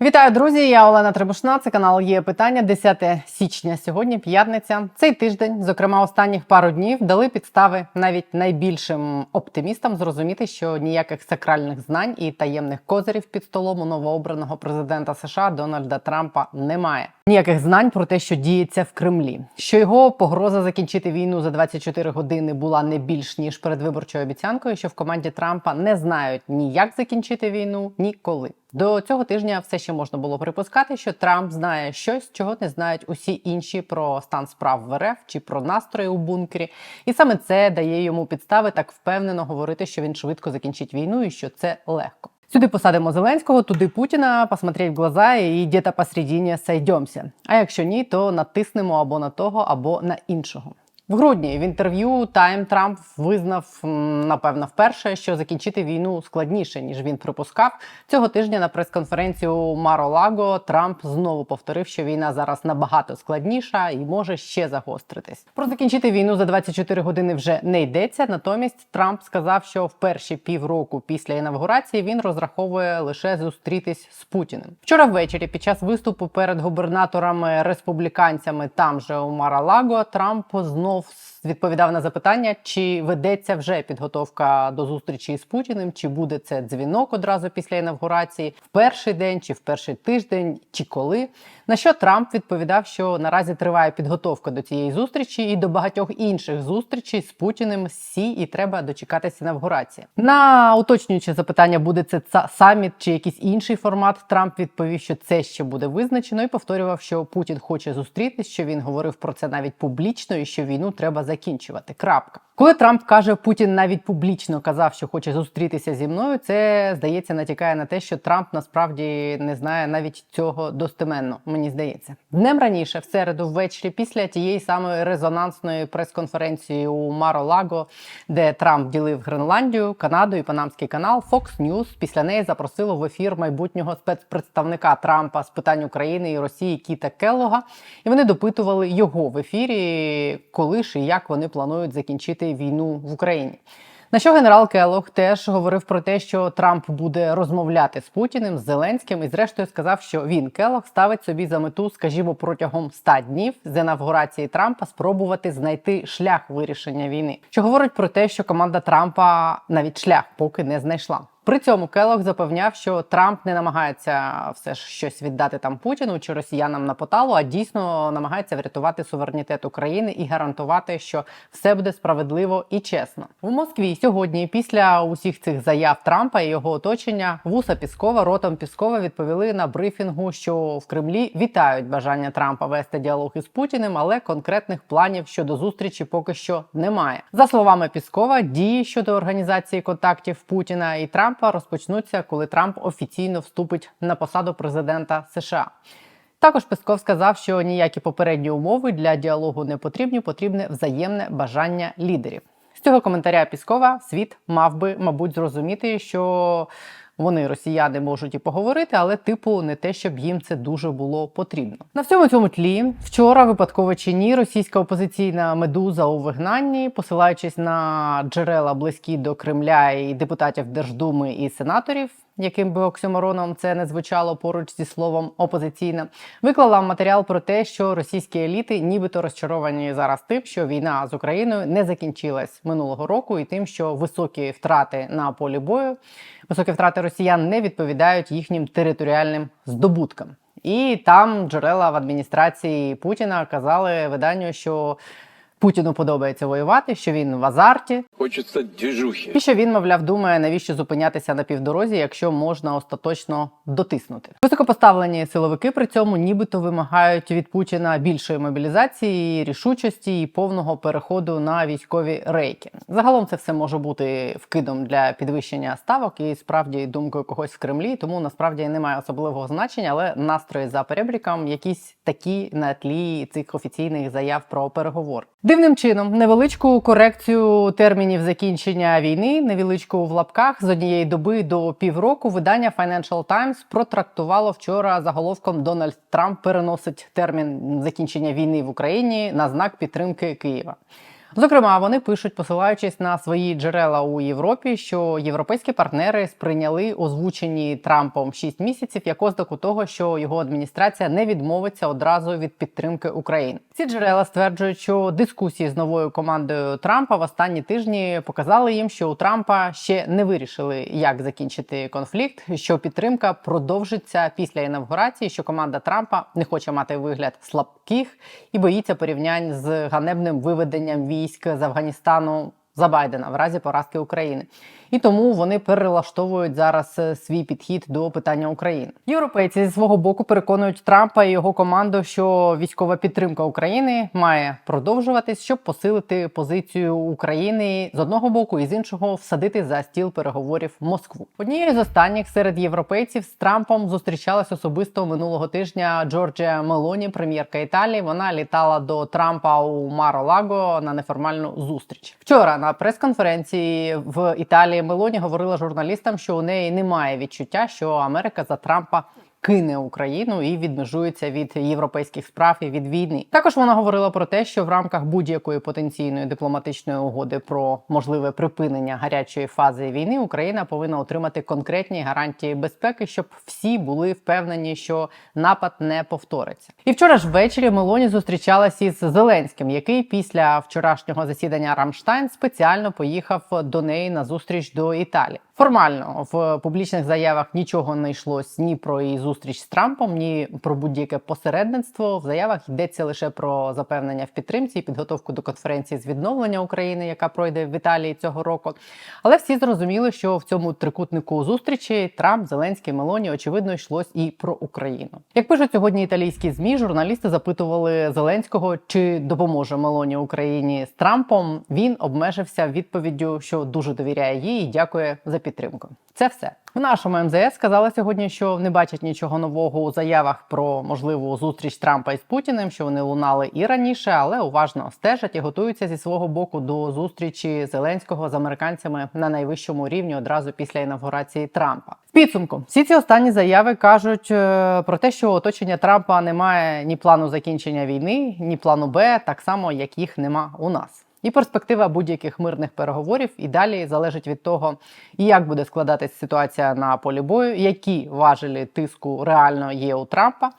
Вітаю, друзі! Я Олена Требушна. Це канал є питання. 10 січня. Сьогодні п'ятниця. Цей тиждень, зокрема, останніх пару днів, дали підстави навіть найбільшим оптимістам зрозуміти, що ніяких сакральних знань і таємних козирів під столом у новообраного президента США Дональда Трампа немає. Ніяких знань про те, що діється в Кремлі, що його погроза закінчити війну за 24 години була не більш ніж передвиборчою обіцянкою, що в команді Трампа не знають ні як закінчити війну, ні коли. До цього тижня все ще можна було припускати, що Трамп знає щось, чого не знають усі інші про стан справ в РФ чи про настрої у бункері, і саме це дає йому підстави так впевнено говорити, що він швидко закінчить війну і що це легко. Сюди посадимо Зеленського, туди Путіна, посмотреть в глаза і где-то посередині сойдемся. А якщо ні, то натиснемо або на того, або на іншого. В грудні в інтерв'ю Тайм Трамп визнав напевно вперше, що закінчити війну складніше ніж він припускав. Цього тижня на прес-конференцію Маро Лаго Трамп знову повторив, що війна зараз набагато складніша і може ще загостритись. Про закінчити війну за 24 години вже не йдеться. Натомість Трамп сказав, що в перші півроку після інавгурації він розраховує лише зустрітись з Путіним. Вчора ввечері, під час виступу перед губернаторами республіканцями, там же у Маралаго, Трамп north відповідав на запитання, чи ведеться вже підготовка до зустрічі з Путіним, чи буде це дзвінок одразу після інавгурації в перший день, чи в перший тиждень, чи коли. На що Трамп відповідав, що наразі триває підготовка до цієї зустрічі і до багатьох інших зустрічей з Путіним Сі, і треба дочекатися інавгурації. На уточнююче запитання, буде це саміт чи якийсь інший формат. Трамп відповів, що це ще буде визначено, і повторював, що Путін хоче зустрітись, що він говорив про це навіть публічно, і що війну треба закінчувати. Крапка. Коли Трамп каже, Путін навіть публічно казав, що хоче зустрітися зі мною, це здається натякає на те, що Трамп насправді не знає навіть цього достеменно. Мені здається, днем раніше, в середу, ввечері, після тієї самої резонансної прес-конференції у Маро-Лаго, де Трамп ділив Гренландію, Канаду і Панамський канал, Fox News після неї запросило в ефір майбутнього спецпредставника Трампа з питань України і Росії Кіта Келлога, і вони допитували його в ефірі, коли ж і як вони планують закінчити війну в Україні. На що генерал Келлог теж говорив про те, що Трамп буде розмовляти з Путіним, з Зеленським, і зрештою сказав, що він Келлог ставить собі за мету, скажімо, протягом 100 днів з інавгурації Трампа спробувати знайти шлях вирішення війни, що говорить про те, що команда Трампа навіть шлях поки не знайшла. При цьому Келлог запевняв, що Трамп не намагається все ж щось віддати там Путіну чи росіянам на поталу, а дійсно намагається врятувати суверенітет України і гарантувати, що все буде справедливо і чесно. В Москві сьогодні, після усіх цих заяв Трампа і його оточення, вуса Піскова, ротом Піскова відповіли на брифінгу, що в Кремлі вітають бажання Трампа вести діалог із Путіним, але конкретних планів щодо зустрічі поки що немає. За словами Піскова, дії щодо організації контактів Путіна і Трампа розпочнуться, коли Трамп офіційно вступить на посаду президента США. Також Песков сказав, що ніякі попередні умови для діалогу не потрібні, потрібне взаємне бажання лідерів. З цього коментаря Піскова світ мав би, мабуть, зрозуміти, що вони, росіяни, можуть і поговорити, але типу не те, щоб їм це дуже було потрібно. На всьому цьому тлі вчора, випадково чи ні, російська опозиційна медуза у вигнанні, посилаючись на джерела близькі до Кремля і депутатів Держдуми і сенаторів. Яким би оксюмороном це не звучало поруч зі словом опозиційна, виклала матеріал про те, що російські еліти нібито розчаровані зараз тим, що війна з Україною не закінчилась минулого року, і тим, що високі втрати на полі бою, високі втрати росіян не відповідають їхнім територіальним здобуткам. І там джерела в адміністрації Путіна казали виданню, що Путіну подобається воювати, що він в азарті, Хочется движухи. і що він, мовляв, думає, навіщо зупинятися на півдорозі, якщо можна остаточно дотиснути. Високопоставлені силовики при цьому нібито вимагають від Путіна більшої мобілізації, рішучості і повного переходу на військові рейки. Загалом це все може бути вкидом для підвищення ставок і справді думкою когось в Кремлі, тому насправді немає особливого значення, але настрої за перебріком якісь такі на тлі цих офіційних заяв про переговор. Дивним чином, невеличку корекцію термінів закінчення війни, невеличку в лапках з однієї доби до півроку видання Financial Times протрактувало вчора заголовком Дональд Трамп переносить термін закінчення війни в Україні на знак підтримки Києва. Зокрема, вони пишуть, посилаючись на свої джерела у Європі, що європейські партнери сприйняли озвучені Трампом 6 місяців як ознаку того, що його адміністрація не відмовиться одразу від підтримки України. Ці джерела стверджують, що дискусії з новою командою Трампа в останні тижні показали їм, що у Трампа ще не вирішили, як закінчити конфлікт, що підтримка продовжиться після інавгурації, що команда Трампа не хоче мати вигляд слабких і боїться порівнянь з ганебним виведенням військ з Афганістану за Байдена в разі поразки України. І тому вони перелаштовують зараз е, свій підхід до питання України. Європейці зі свого боку переконують Трампа і його команду, що військова підтримка України має продовжуватись, щоб посилити позицію України з одного боку і з іншого всадити за стіл переговорів Москву. Однією з останніх серед європейців з Трампом зустрічалась особисто минулого тижня Джорджія Мелоні, прем'єрка Італії. Вона літала до Трампа у Маро-Лаго на неформальну зустріч. Вчора на прес-конференції в Італії Мелоні говорила журналістам, що у неї немає відчуття, що Америка за Трампа. Кине Україну і відмежується від європейських справ і від війни. Також вона говорила про те, що в рамках будь-якої потенційної дипломатичної угоди про можливе припинення гарячої фази війни Україна повинна отримати конкретні гарантії безпеки, щоб всі були впевнені, що напад не повториться. І вчора ж ввечері Мелоні зустрічалася із Зеленським, який після вчорашнього засідання Рамштайн спеціально поїхав до неї на зустріч до Італії. Формально в публічних заявах нічого не йшлось ні про її зустріч з Трампом, ні про будь-яке посередництво. В заявах йдеться лише про запевнення в підтримці і підготовку до конференції з відновлення України, яка пройде в Італії цього року. Але всі зрозуміли, що в цьому трикутнику зустрічі Трамп, Зеленський, Мелоні очевидно йшлось і про Україну. Як пишуть сьогодні італійські змі, журналісти запитували Зеленського, чи допоможе Мелоні Україні з Трампом. Він обмежився відповіддю, що дуже довіряє їй і дякує за підтримку. Це все в нашому МЗС сказали сьогодні, що не бачать нічого нового у заявах про можливу зустріч Трампа із Путіним, що вони лунали і раніше, але уважно стежать і готуються зі свого боку до зустрічі Зеленського з американцями на найвищому рівні одразу після інавгурації Трампа. В підсумку всі ці останні заяви кажуть е, про те, що оточення Трампа немає ні плану закінчення війни, ні плану Б, так само як їх нема у нас. І перспектива будь-яких мирних переговорів і далі залежить від того, як буде складатись ситуація на полі бою, які важелі тиску реально є у Трампа,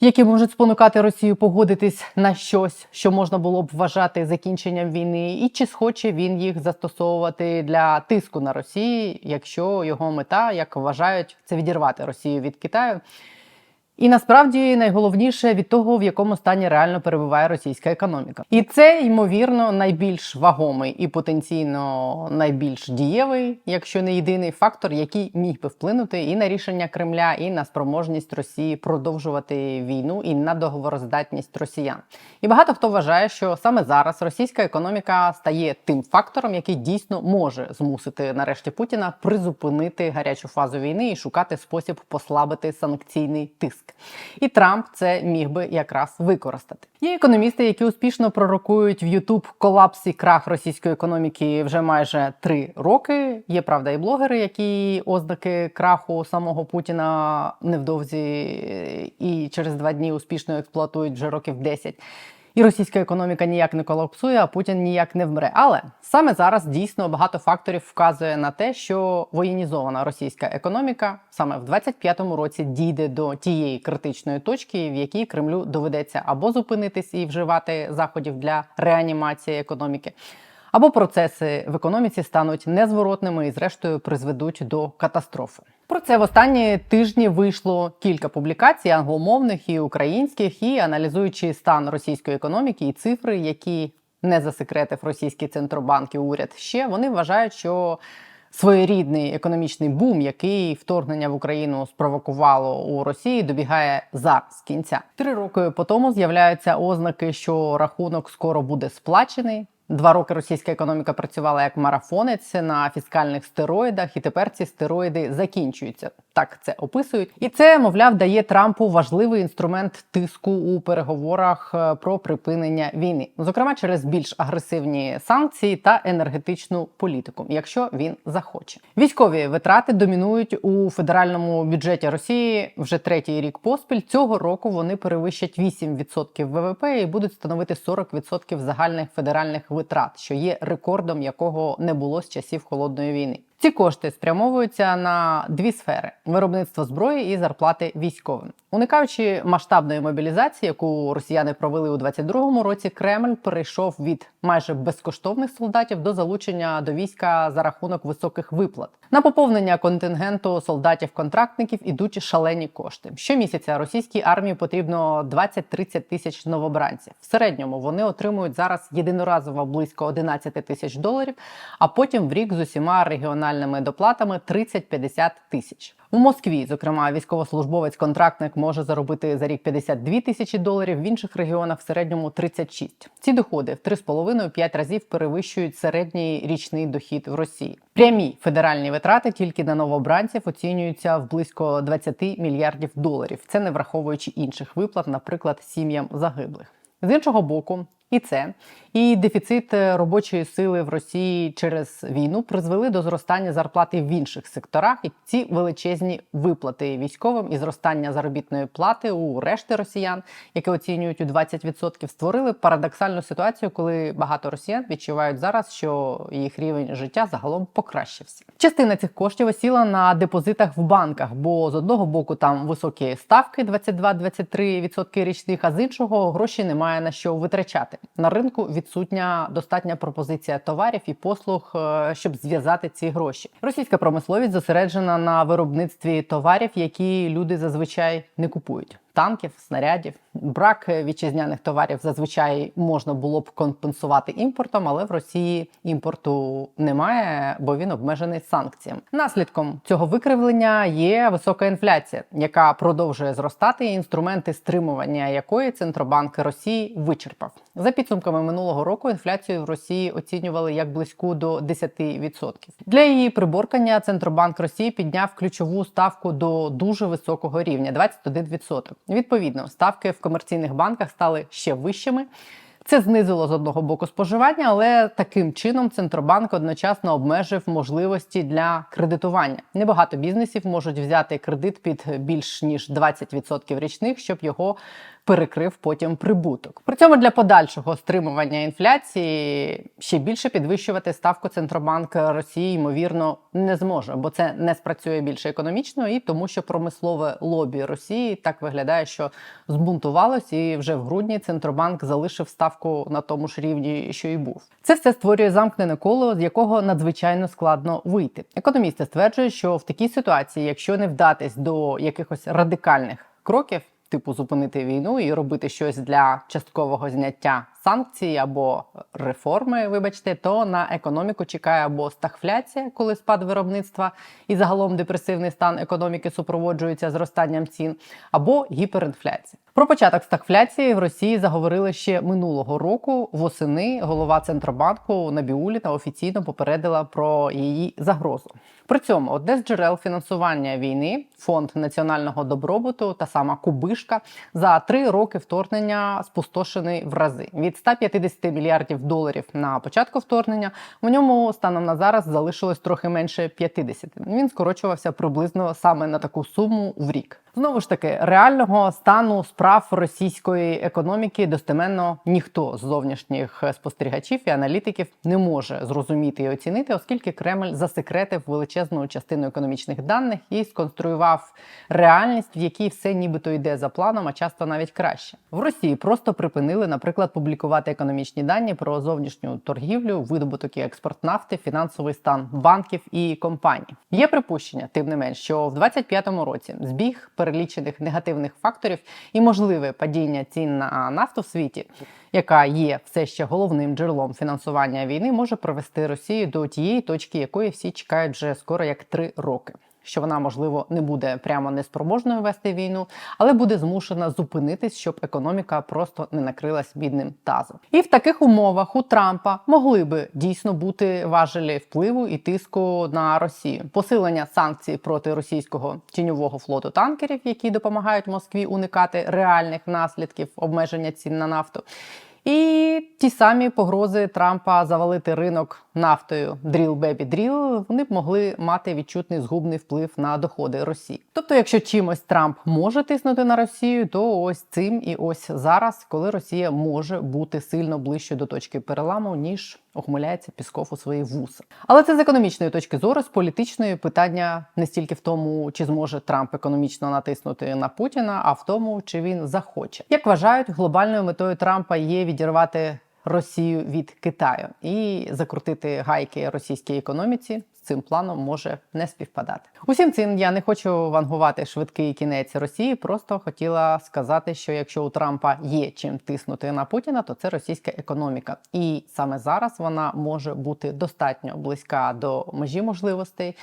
які можуть спонукати Росію погодитись на щось, що можна було б вважати закінченням війни, і чи схоче він їх застосовувати для тиску на Росію, якщо його мета, як вважають, це відірвати Росію від Китаю. І насправді найголовніше від того, в якому стані реально перебуває російська економіка, і це ймовірно найбільш вагомий і потенційно найбільш дієвий, якщо не єдиний фактор, який міг би вплинути і на рішення Кремля, і на спроможність Росії продовжувати війну і на договороздатність росіян. І багато хто вважає, що саме зараз російська економіка стає тим фактором, який дійсно може змусити нарешті Путіна призупинити гарячу фазу війни і шукати спосіб послабити санкційний тиск. І Трамп це міг би якраз використати. Є економісти, які успішно пророкують в Ютуб колапс і крах російської економіки вже майже три роки. Є правда, і блогери, які ознаки краху самого Путіна невдовзі і через два дні успішно експлуатують вже років 10. І російська економіка ніяк не колапсує, а Путін ніяк не вмре. Але саме зараз дійсно багато факторів вказує на те, що воєнізована російська економіка саме в 25-му році дійде до тієї критичної точки, в якій Кремлю доведеться або зупинитись і вживати заходів для реанімації економіки. Або процеси в економіці стануть незворотними і, зрештою, призведуть до катастрофи. Про це в останні тижні вийшло кілька публікацій англомовних і українських, і аналізуючи стан російської економіки і цифри, які не засекретив російський центробанк і уряд ще вони вважають, що своєрідний економічний бум, який вторгнення в Україну спровокувало у Росії, добігає зараз кінця. Три роки по тому з'являються ознаки, що рахунок скоро буде сплачений. Два роки російська економіка працювала як марафонець на фіскальних стероїдах, і тепер ці стероїди закінчуються. Так це описують, і це, мовляв, дає Трампу важливий інструмент тиску у переговорах е, про припинення війни, зокрема через більш агресивні санкції та енергетичну політику, якщо він захоче. Військові витрати домінують у федеральному бюджеті Росії вже третій рік поспіль. Цього року вони перевищать 8% ВВП і будуть становити 40% загальних федеральних витрат, що є рекордом, якого не було з часів холодної війни. Ці кошти спрямовуються на дві сфери: виробництво зброї і зарплати військовим. Уникаючи масштабної мобілізації, яку росіяни провели у 22-му році, Кремль перейшов від майже безкоштовних солдатів до залучення до війська за рахунок високих виплат. На поповнення контингенту солдатів-контрактників ідуть шалені кошти. Щомісяця російській армії потрібно 20-30 тисяч новобранців. В середньому вони отримують зараз єдиноразово близько 11 тисяч доларів, а потім в рік з усіма регіональними доплатами 30-50 тисяч. У Москві, зокрема, військовослужбовець-контрактник може заробити за рік 52 тисячі доларів, в інших регіонах в середньому 36. Ці доходи в 3,5-5 разів перевищують середній річний дохід в Росії. Прямі федеральні витрати тільки на новобранців оцінюються в близько 20 мільярдів доларів. Це не враховуючи інших виплат, наприклад, сім'ям загиблих. З іншого боку, і це і дефіцит е, робочої сили в Росії через війну призвели до зростання зарплати в інших секторах. І ці величезні виплати військовим і зростання заробітної плати у решти росіян, які оцінюють у 20%, створили парадоксальну ситуацію, коли багато росіян відчувають зараз, що їх рівень життя загалом покращився. Частина цих коштів осіла на депозитах в банках, бо з одного боку там високі ставки 22-23% річних, а з іншого гроші немає на що витрачати. На ринку відсутня достатня пропозиція товарів і послуг, е, щоб зв'язати ці гроші. Російська промисловість зосереджена на виробництві товарів, які люди зазвичай не купують. Танків, снарядів, брак вітчизняних товарів зазвичай можна було б компенсувати імпортом, але в Росії імпорту немає, бо він обмежений санкціями. Наслідком цього викривлення є висока інфляція, яка продовжує зростати. і Інструменти стримування якої центробанк Росії вичерпав за підсумками минулого року. Інфляцію в Росії оцінювали як близьку до 10%. Для її приборкання центробанк Росії підняв ключову ставку до дуже високого рівня 21%. Відповідно, ставки в комерційних банках стали ще вищими. Це знизило з одного боку споживання, але таким чином центробанк одночасно обмежив можливості для кредитування. Небагато бізнесів можуть взяти кредит під більш ніж 20% річних, щоб його перекрив потім прибуток. При цьому для подальшого стримування інфляції ще більше підвищувати ставку Центробанк Росії ймовірно не зможе, бо це не спрацює більше економічно і тому, що промислове лобі Росії так виглядає, що збунтувалось, і вже в грудні Центробанк залишив ставку на тому ж рівні, що і був. Це все створює замкнене коло, з якого надзвичайно складно вийти. Економісти стверджують, що в такій ситуації, якщо не вдатись до якихось радикальних кроків типу зупинити війну і робити щось для часткового зняття санкцій або реформи, вибачте, то на економіку чекає або стагфляція, коли спад виробництва і загалом депресивний стан економіки супроводжується зростанням цін, або гіперінфляція. Про початок стагфляції в Росії заговорили ще минулого року. Восени голова центробанку Набіуліна офіційно попередила про її загрозу. При цьому одне з джерел фінансування війни, фонд національного добробуту та сама Кубишка за три роки вторгнення спустошений в рази від 150 мільярдів доларів на початку вторгнення. В ньому станом на зараз залишилось трохи менше 50. Він скорочувався приблизно саме на таку суму в рік. Знову ж таки, реального стану справ російської економіки достеменно ніхто з зовнішніх спостерігачів і аналітиків не може зрозуміти і оцінити, оскільки Кремль засекретив величезну частину економічних даних і сконструював реальність, в якій все нібито йде за планом, а часто навіть краще. В Росії просто припинили, наприклад, публікувати економічні дані про зовнішню торгівлю, видобуток і експорт нафти, фінансовий стан банків і компаній. Є припущення, тим не менш, що в 2025 році збіг перелічених негативних факторів і можливе падіння цін на нафту в світі, яка є все ще головним джерелом фінансування війни, може привести Росію до тієї точки, якої всі чекають вже скоро як три роки. Що вона, можливо, не буде прямо неспроможною вести війну, але буде змушена зупинитись, щоб економіка просто не накрилась бідним тазом. І в таких умовах у Трампа могли би дійсно бути важелі впливу і тиску на Росію, посилення санкцій проти російського тіньового флоту танкерів, які допомагають Москві уникати реальних наслідків обмеження цін на нафту. І ті самі погрози Трампа завалити ринок нафтою Drill Baby Drill, вони б могли мати відчутний згубний вплив на доходи Росії. Тобто, якщо чимось Трамп може тиснути на Росію, то ось цим і ось зараз, коли Росія може бути сильно ближче до точки переламу, ніж ухмиляється Пісков у свої вуса. Але це з економічної точки зору, з політичної питання не стільки в тому, чи зможе Трамп економічно натиснути на Путіна, а в тому, чи він захоче. Як вважають, глобальною метою Трампа є відірвати Росію від Китаю і закрутити гайки російській економіці. Цим планом може не співпадати. Усім цим я не хочу вангувати швидкий кінець Росії. Просто хотіла сказати, що якщо у Трампа є чим тиснути на Путіна, то це російська економіка, і саме зараз вона може бути достатньо близька до межі можливостей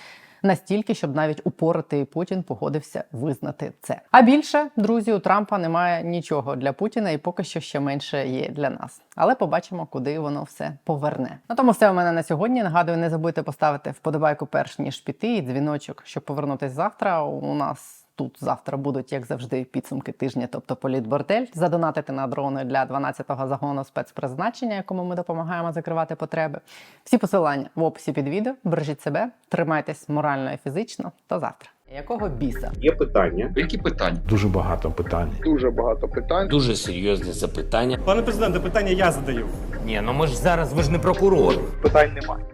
настільки, щоб навіть упоротий Путін погодився визнати це. А більше друзі у Трампа немає нічого для Путіна, і поки що ще менше є для нас. Але побачимо, куди воно все поверне. На тому все у мене на сьогодні. Нагадую, не забудьте поставити вподобайку перш ніж піти, і дзвіночок, щоб повернутись завтра. У нас. Тут завтра будуть, як завжди, підсумки тижня, тобто політбордель. Задонатити на дрони для 12-го загону спецпризначення, якому ми допомагаємо закривати потреби. Всі посилання в описі під відео. Бережіть себе, тримайтесь морально і фізично. До завтра. Якого біса? Є питання. Які питання? Дуже багато питань. Дуже багато питань. Дуже серйозне запитання. Пане президенте, питання я задаю. Ні, ну ми ж зараз ви ж не прокурор. Питань немає.